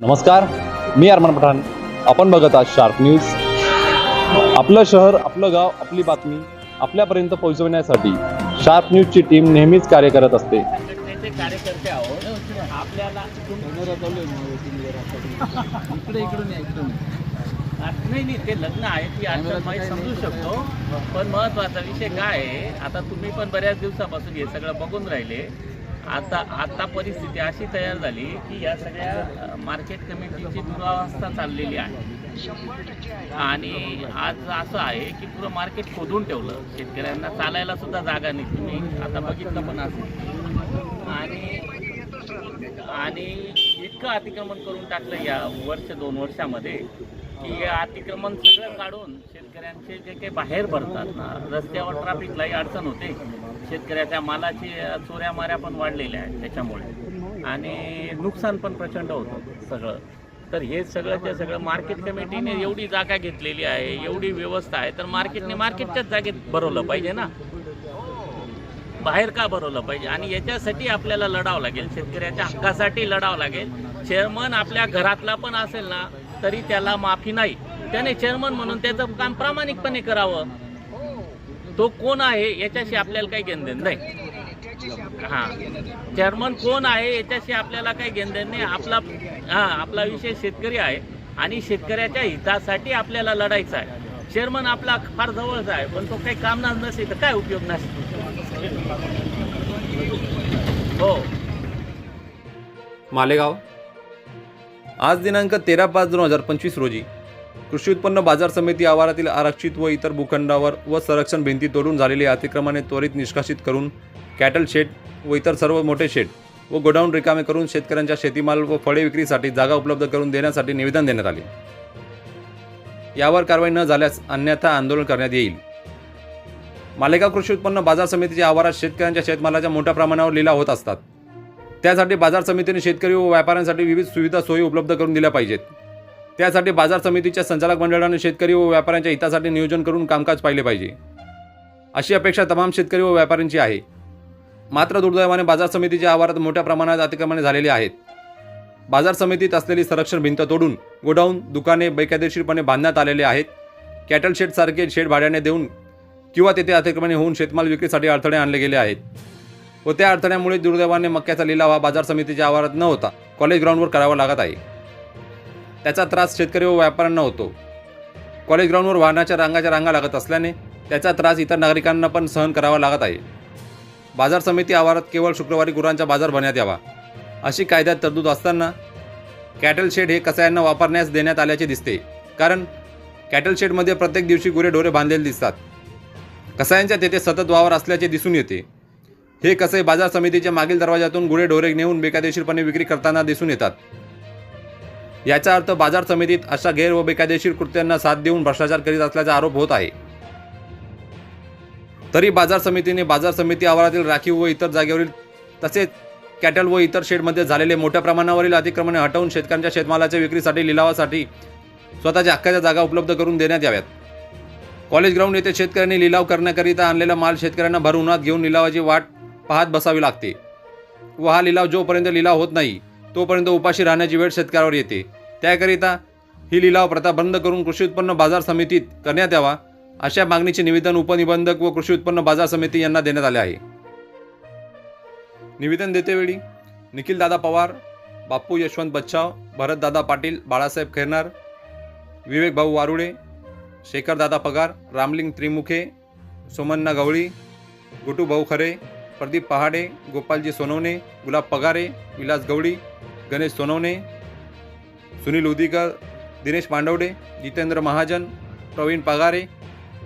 नमस्कार मी अरमान पठाण. आपण बघत आहात शार्प न्यूज आपलं शहर आपलं गाव आपली बातमी आपल्यापर्यंत पोहोचवण्यासाठी शार्प न्यूजची टीम नेहमीच कार्य करत असते. कार्यकर्ते आहोत आपल्याला इकडे इकडून इकडून नाही नाही ते लग्न आहे ती अडचण समजू शकतो. पण महत्त्वाचा विषय काय आहे आता तुम्ही पण बऱ्याच दिवसापासून हे सगळं बघून राहिले. आता आता परिस्थिती अशी तयार झाली की या सगळ्या मार्केट कमिटीची दुरावस्था चाललेली आहे. आणि आज असं आहे की पुरं मार्केट खोदून ठेवलं. शेतकऱ्यांना चालायला सुद्धा जागा नाही. तुम्ही आता बघितलं पण असेल. आणि आणि इतकं अतिक्रमण करून टाकलं या वर्ष दोन वर्षामध्ये की हे अतिक्रमण सगळं काढून शेतकऱ्यांचे जे काही बाहेर भरतात ना रस्त्यावर ट्रॅफिकलाही अडचण होते. शेतकऱ्याच्या मालाची चोऱ्या माऱ्या पण वाढलेल्या आहेत त्याच्यामुळे. आणि नुकसान पण प्रचंड होतं सगळं. तर हे सगळंच्या सगळं मार्केट कमिटीने एवढी जागा घेतलेली आहे एवढी व्यवस्था आहे तर मार्केटने मार्केटच्याच जागेत भरवलं पाहिजे ना. बाहेर का भरवलं पाहिजे? आणि याच्यासाठी आपल्याला लढावं लागेल शेतकऱ्याच्या हक्कासाठी लढावं लागेल. चेअरमन आपल्या घरातला पण असेल ना तरी त्याला माफी नाही. त्याने चेअरमन म्हणून त्याचं काम प्रामाणिकपणे करावं. तो कोण आहे याच्याशी आपल्याला काही घेणदेण नाही. हा. चेअरमन कोण आहे याच्याशी आपल्याला काही घेणदेण नाही. आपला हा आपला विषय शेतकरी आहे आणि शेतकऱ्याच्या हितासाठी आपल्याला लढायचं आहे. चेअरमन आपला फार जवळचा आहे पण तो काही कामनाच नसेल तर काय उपयोग नसेल हो. मालेगाव. आज दिनांक तेरा पाच दोन हजार पंचवीस रोजी कृषी उत्पन्न बाजार समिती आवारातील आरक्षित व इतर भूखंडावर व संरक्षण भिंती तोडून झालेल्या अतिक्रमणे त्वरित निष्कासित करून कॅटल शेड व इतर सर्व मोठे शेड व गोडाऊन रिकामे करून शेतकऱ्यांच्या शेतीमाल व फळे विक्रीसाठी जागा उपलब्ध करून देण्यासाठी निवेदन देण्यात आले. यावर कारवाई न झाल्यास अन्यथा आंदोलन करण्यात येईल. मालेगाव कृषी उत्पन्न बाजार समितीच्या आवारात शेतकऱ्यांच्या शेतमालाच्या मोठ्या प्रमाणावर लिलाव होत असतात. त्यासाठी बाजार समितीने शेतकरी व व्यापाऱ्यांसाठी विविध सुविधा सोयी उपलब्ध करून दिल्या पाहिजेत. त्यासाठी बाजार समितीच्या संचालक मंडळाने शेतकरी व व्यापाऱ्यांच्या हितासाठी नियोजन करून कामकाज पाहिले पाहिजे. अशी अपेक्षा तमाम शेतकरी व व्यापाऱ्यांची आहे. मात्र दुर्दैवाने बाजार समितीच्या आवारात मोठ्या प्रमाणात अतिक्रमणे झालेली आहेत. बाजार समितीत असलेली संरक्षण भिंत तोडून गोडाऊन दुकाने बेकायदेशीरपणे बांधण्यात आलेले आहेत. कॅटल शेडसारखे शेड भाड्याने देऊन किंवा तेथे अतिक्रमणे होऊन शेतमाल विक्रीसाठी अडथळे आणले गेले आहेत. व त्या अडथळ्यामुळे दुर्दैवाने मक्याचा लिलाव हा बाजार समितीच्या आवारात न होता कॉलेज ग्राउंडवर करावा लागत आहे. त्याचा त्रास शेतकरी व व्यापाऱ्यांना होतो. कॉलेज ग्राउंडवर वाहनाच्या रांगाच्या रांगा लागत असल्याने त्याचा त्रास इतर नागरिकांना पण सहन करावा लागत आहे. बाजार समिती आवारात केवळ शुक्रवारी गुरांचा बाजार भरण्यात यावा अशी कायद्यात तरतूद असताना कॅटल शेड हे कसायांना वापरण्यास देण्यात आल्याचे दिसते. कारण कॅटल शेडमध्ये प्रत्येक दिवशी गुरे ढोरे बांधलेले दिसतात. कसायांच्या तेथे सतत वावर असल्याचे दिसून येते. हे कसे बाजार समितीच्या मागील दरवाजातून गुरेढोरे नेऊन बेकायदेशीरपणे विक्री करताना दिसून येतात. याचा अर्थ बाजार समितीत अशा गैर व बेकायदेशीर कृत्यांना साथ देऊन भ्रष्टाचार करीत असल्याचा आरोप होत आहे. तरी बाजार समितीने बाजार समिती आवारातील राखीव व इतर जागेवरील तसेच कॅटल व इतर शेडमध्ये झालेले मोठ्या प्रमाणावरील अतिक्रमणे हटवून शेतकऱ्यांच्या शेतमालाच्या विक्रीसाठी लिलावासाठी स्वतःच्या हक्काच्या जागा उपलब्ध करून देण्यात याव्यात. कॉलेज ग्राउंड येथे शेतकऱ्यांनी लिलाव करण्याकरिता आणलेला माल शेतकऱ्यांना भर उन्हात घेऊन लिलावाची वाट पाहत बसावी लागते व हा लिलाव जोपर्यंत लिलाव होत नाही तोपर्यंत उपाशी राहण्याची वेळ शेतकऱ्यावर येते. त्याकरिता ही लिलाव प्रथा बंद करून कृषी उत्पन्न बाजार समितीत करण्यात यावा अशा मागणीचे निवेदन उपनिबंधक व कृषी उत्पन्न बाजार समिती यांना देण्यात आले आहे. निवेदन देतेवेळी निखिलदादा पवार बाप्पू यशवंत बच्छाव भरतदादा पाटील बाळासाहेब खैरनार विवेक भाऊ वारुळे शेखरदादा पगार रामलिंग त्रिमुखे सोमन्ना गवळी गुटू भाऊ खरे प्रदीप पहाडे गोपालजी सोनवणे गुलाब पगारे विलास गवळी गणेश सोनवणे सुनील उदिकर दिनेश पांडवडे जितेंद्र महाजन प्रवीण पगारे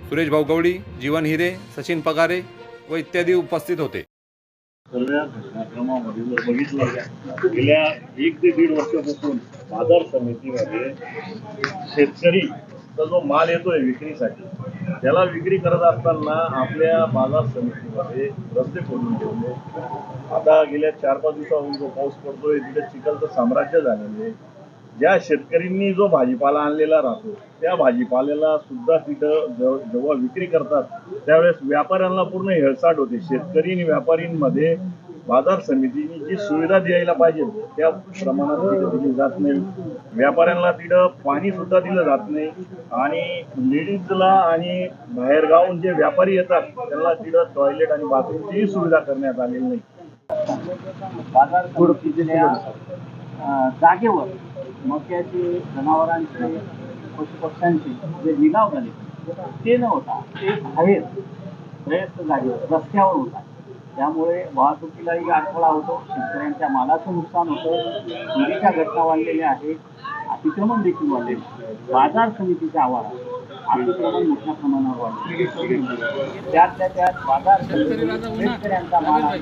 सुरेश भाऊ गवळी जीवन हिरे सचिन पगारे व इत्यादी उपस्थित होते. सर्व घटनाक्रमामध्ये जर बघितलं गेल्या एक ते दीड वर्षापासून बाजार समितीमध्ये शेतकरी जो माल येतोय विक्रीसाठी त्याला विक्री करत असताना आपल्या बाजार समितीमध्ये रस्ते खोदून ठेवले. आता गेल्या चार पाच दिवसाहून जो पाऊस पडतोय तिथे चिखलचं साम्राज्य झालेलं आहे. ज्या शेतकऱ्यांनी जो भाजीपाला आणलेला राहतो त्या भाजीपाल्याला सुद्धा तिथं जेव्हा विक्री करतात त्यावेळेस व्यापाऱ्यांना पूर्ण हेळसाट होते. शेतकरी आणि व्यापारींमध्ये बाजार समितीने जी सुविधा द्यायला पाहिजे त्या प्रमाणात तिथं दिली जात नाही. व्यापाऱ्यांना तिथं पाणी सुद्धा दिलं जात नाही. आणि लेडीजला आणि बाहेरगावून जे व्यापारी येतात त्यांना तिथं टॉयलेट आणि बाथरूमचीही सुविधा करण्यात आलेली नाही. बाजार जागेवर मक्याचे जनावरांचे पशुपक्ष्यांचे जे लिलाव झाले ते न होता ते बाहेर प्रयत्न जागेवर रस्त्यावर होता. त्यामुळे वाहतुकीलाही अडथळा होतो. शेतकऱ्यांच्या मालाचं नुकसान होतं. चोरीच्या घटना वाढलेल्या आहेत. अतिक्रमण देखील वाढलेले आहे. बाजार समितीच्या आवारात अतिक्रमण मोठ्या प्रमाणावर वाढले त्यातल्या त्यात बाजार शेतकऱ्यांचा माल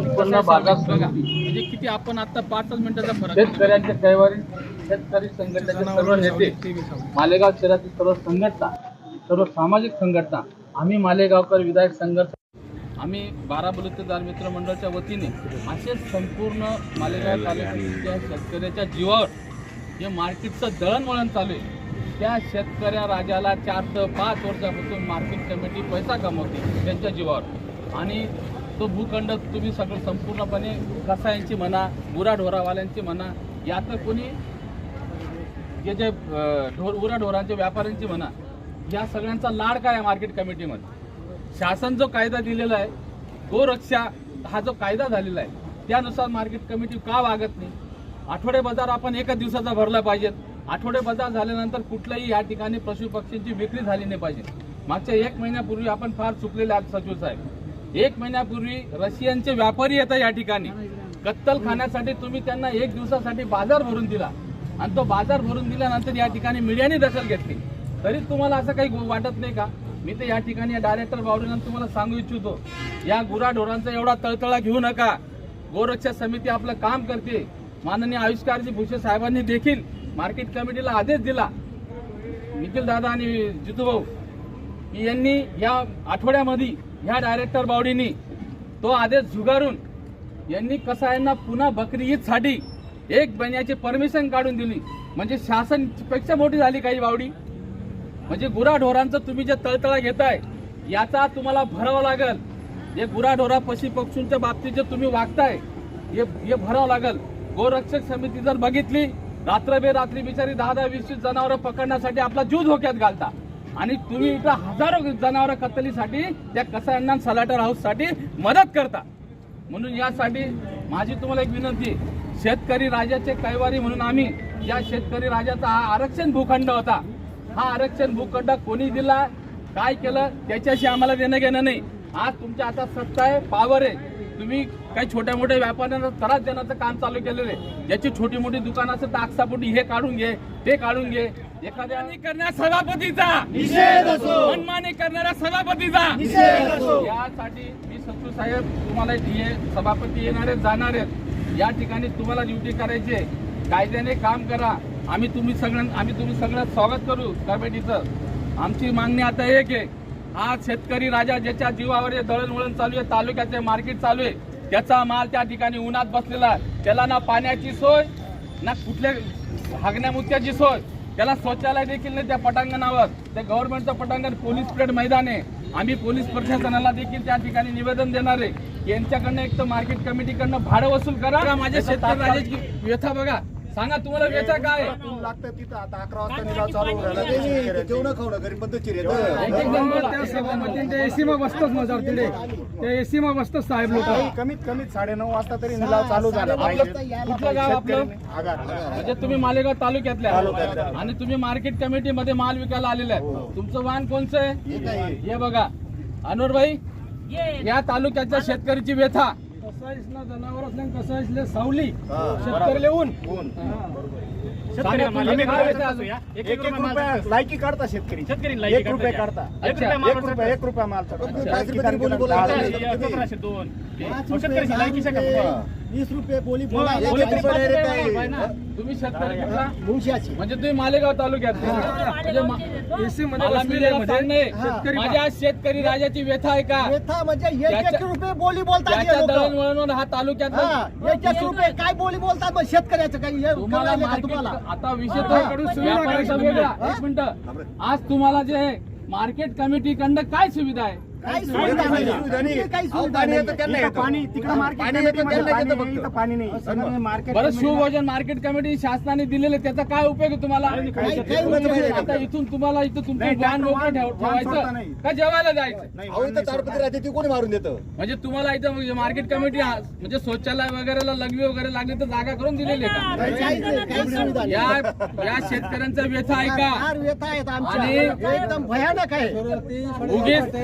उत्पन्न बाजार म्हणजे किती आपण आता पाचच मिनिटाचा फरक शेतकऱ्यांच्या कैवारी शेतकरी संघटनेचे सर्व नेते मालेगाव शहरातील सर्व संघटना सर्व सामाजिक संघटना आम्ही मालेगावकर विधायक संघर्ष आम्ही बारा बलुतेदार मित्र मंडळाच्या वतीने असेच संपूर्ण मालेगाव तालुक्याच्या शेतकऱ्याच्या जीवावर जे मार्केटचं दळणवळण चालू आहे त्या शेतकऱ्या राजाला चार ते पाच वर्षापासून मार्केट कमिटी पैसा कमवते त्यांच्या जीवावर. आणि तो भूखंड तुम्ही सगळं संपूर्णपणे कसायांची म्हणा गुराढोरावाल्यांची म्हणा या तर कोणी जे जे ढोर गुराढोरांच्या व्यापाऱ्यांची म्हणा या सगळ्यांचा लाड काय आहे मार्केट कमिटीमध्ये? शासन जो कायदा दिलेला आहे गोरक्षा हा जो कायदा झालेला आहे त्यानुसार मार्केट कमिटी का वागत नाही? आठवडे बाजार आपण एका दिवसाचा भरला पाहिजे. आठवडे बाजार झाल्यानंतर कुठल्याही या ठिकाणी पशु पक्षींची विक्री झाली नाही पाहिजे. मागच्या एक महिन्यापूर्वी आपण फार चुकलेले आहात सचिव साहेब. एक महिन्यापूर्वी रशियनचे व्यापारी येतात या ठिकाणी. कत्तल खाण्यासाठी तुम्ही त्यांना एक दिवसासाठी बाजार भरून दिला. आणि तो बाजार भरून दिल्यानंतर या ठिकाणी मीडियाने दखल घेतली. तरी तुम्हाला असं काही वाटत नाही का? मी तर या ठिकाणी या डायरेक्टर बावडीनं तुम्हाला सांगू इच्छितो या गुराढोरांचा एवढा तळतळा घेऊ नका. गोरक्षा समिती आपलं काम करते. माननीय आविष्कारजी भुसे साहेबांनी देखील मार्केट कमिटीला आदेश दिला. निखिल दादा आणि जितू भाऊ की यांनी या आठवड्यामध्ये ह्या डायरेक्टर बावडीनी तो आदेश झुगारून यांनी कसायांना पुन्हा बकरी ईदसाठी एक महिन्याची परमिशन काढून दिली. म्हणजे शासनपेक्षा मोठी झाली काही बावडी? म्हणजे गुराढोरांचं तुम्ही जे तळतळा घेताय याचा तुम्हाला भरावं लागल. हे गुराढोरा पशु पक्षींच्या बाबतीत जे तुम्ही वागताय हे हे भरावं लागल. गोरक्षक समिती जर बघितली रात्रबे रात्री बिचारी दहा दहा वीस वीस जनावरं पकडण्यासाठी आपला जीव धोक्यात घालता. आणि तुम्ही इथं हजारो जनावरं कत्तलीसाठी त्या कसायांना सलाटर हाऊससाठी मदत करता. म्हणून यासाठी माझी तुम्हाला एक विनंती शेतकरी राजाचे कैवारी म्हणून आम्ही या शेतकरी राजाचा हा आरक्षण भूखंड होता. हा आरक्षण भूखंड कोणी दिला काय केलं त्याच्याशी आम्हाला देणं घेणं नाही. आज तुमच्या हातात सत्ता आहे पावर आहे. तुम्ही काही छोट्या मोठ्या व्यापाऱ्यांना त्रास देण्याचं काम चालू केलेलं आहे. ज्याची छोटी मोठी दुकान असेल तर आक्षापोटी हे काढून घे ते काढून घे. एखाद्या करण्या सभापतीचा मनमानी करणाऱ्या सभापतीचा यासाठी मी सचिव साहेब तुम्हाला हे सभापती येणार आहेत जाणार आहेत. या ठिकाणी तुम्हाला ड्युटी करायची आहे. कायद्याने काम करा. आम्ही तुम्ही सगळ्यां आम्ही तुम्ही सगळ्यात स्वागत करू कमिटीचं आमची मागणी आता एक आहे. आज शेतकरी राजा ज्याच्या जीवावर हे दळणवळण चालू आहे तालुक्याचे मार्केट चालू आहे त्याचा माल त्या ठिकाणी उन्हात बसलेला आहे. त्याला ना पाण्याची सोय ना कुठल्या हागण्या मुत्याची सोय. त्याला शौचालय देखील नाही त्या पटांगणावर. त्या गव्हर्नमेंटचं पटांगण पोलीस परेड मैदान आहे. आम्ही पोलीस प्रशासनाला देखील त्या ठिकाणी निवेदन देणार आहे. यांच्याकडनं एक तर मार्केट कमिटीकडनं भाडं वसूल करा. माझ्या शेतकरी राजाची व्यथा बघा. सांगा तुम्हाला व्यथा काय? आहे? लागतं तिथं. आता अकरा वाजता निलाव चालू राहिला. जेवण खावणं घरी पद्धतशीर एक एक जण बोला. एसीमा बसतोच मजार तिथे त्या एसीमा बसतोच साहेब लोक. कमीत कमीत साडेनऊ वाजता तरी निलाव चालू झाला पाहिजे. कुठलं गाव आपलं? आगार म्हणजे तुम्ही मालेगाव तालुक्यातल्या आणि तुम्ही मार्केट कमिटीमध्ये माल विकायला आलेले आहेत. तुमचं वाहन कोणचं आहे? हे बघा. अनोर भाई या तालुक्याच्या शेतकरीची व्यथा. कसाईसना जनावर असल्या कसाईसले सावली? शेतकरी ऊन? एक एक रुपया लायकी काढता शेतकरी. एक रुपये काढता. एक रुपया एक रुपया माल लायकी वीस रुपये बोली तुम्ही शेतकरी कुठला? म्हणजे तुम्ही मालेगाव तालुक्यात. म्हणजे मा- एसी मध्ये मला बसलेले मिळालं मध्ये. सांगणे. शेतकरी माझ्या शेतकरी राजाची व्यथा आहे का? म्हणजे एक एक रुपये बोली बोलतात हे त्याच्या लोकं. दळणवळण हा तालुक्यात हा, एक एक रुपये काय बोली बोलतात मग शेतकऱ्याचं काही? हे तुम्हाला कळलं का मार्केट तुम्हाला? आता विषय हा. व्यापाऱ्याचा वेगळा. एक मिनिट. आज तुम्हाला जे आहे मार्केट कमिटीकडनं काय सुविधा आहे? बरं शिवभोजन मार्केट कमिटी शासनाने दिलेले त्याचा काय उपयोग आहे तुम्हाला. आता इथून तुम्हाला इथं तुमचं वाहन मोकळं ठेवायचं. नाही. का जेवायला जायचं? ती कोणी मारून देतं? म्हणजे तुम्हाला इथं म्हणजे मार्केट कमिटी हा- म्हणजे शौचालय वगैरेला लघवी वगैरे लागली तर जागा करून दिलेली का. या या शेतकऱ्यांचा व्यथा आहे का? आणि- एकदम भयानक आहे. उगीच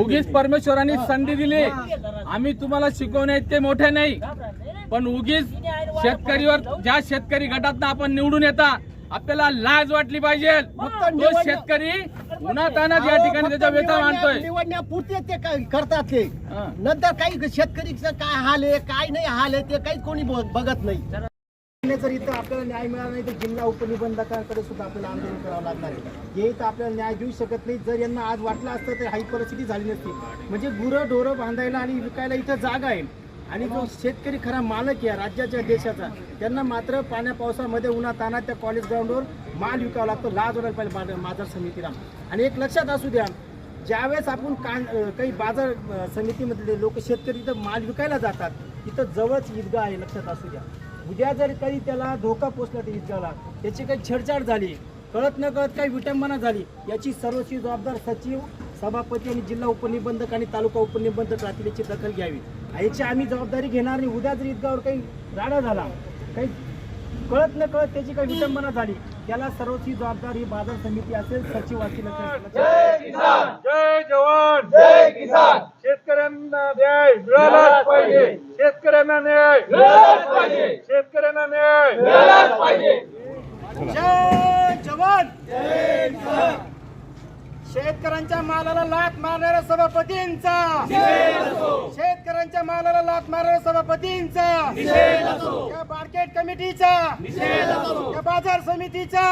उगीच परमेश्वरांनी संधी दिली. आम्ही तुम्हाला शिकवणे इतके मोठे नाही. पण उगीच शेतकरीवर ज्या शेतकरी गटात आपण निवडून येता आपल्याला लाज वाटली पाहिजे. तो शेतकरी उन्हातानात या ठिकाणी त्याचा व्यथा मांडतोय. निवडण्यापुरते ते काय करतात ते. हा. नंतर काही शेतकरीचं काय हाल आहे काय नाही हाल आहे ते काही कोणी बघत नाही. जर इथं आपल्याला न्याय मिळाला नाही तर जिल्हा उपनिबंधकांकडे सुद्धा आपल्याला आंदोलन करावं लागणार आहे. हे इथं आपल्याला न्याय देऊ शकत नाही. जर यांना आज वाटलं असतं तर ही परिस्थिती झाली नसती. म्हणजे गुरं ढोरं बांधायला आणि विकायला इथं जागा आहे. आणि जो शेतकरी खरा मालक या राज्याच्या देशाचा त्यांना मात्र पाण्या पावसामध्ये उन्हा तानात त्या कॉलेज ग्राउंडवर माल विकावा लागतो. लाज वाढायला पाहिजे बाजार- समितीला. आणि एक लक्षात असू द्या ज्यावेळेस आपण कान काही बाजार समितीमधले लोक शेतकरी इथं माल विकायला जातात इथं जवळच ईदगाह आहे लक्षात असू द्या. उद्या जर कधी त्याला धोका पोचला त्या ईदगाहला त्याची काही छेडछाड झाली कळत न कळत काही विटंबना झाली याची सर्वस्वी जबाबदार सचिव सभापती आणि जिल्हा उपनिबंधक आणि तालुका उपनिबंधक राहतील याची दखल घ्यावी. याची आम्ही जबाबदारी घेणार नाही. उद्या जर ईदगावर काही राडा झाला काही कळत न कळत त्याची काही विटंबना झाली त्याला सर्वस्वी जबाबदार ही बाजार समिती असेल सचिव जय जय किसान. शेतकऱ्यांना न्याय मिळालाच पाहिजे. शेतकऱ्यांना न्याय. मिळालाच पाहिजे. शेतकऱ्यांना न्याय. मिळालाच पाहिजे. जय जवान. शेतकऱ्यांच्या मालाला लात मारणाऱ्या सभापतींचा. शेतकऱ्यांच्या मालाला लात मारणाऱ्या सभापतींचा. या मार्केट कमिटीचा. या बाजार समितीचा.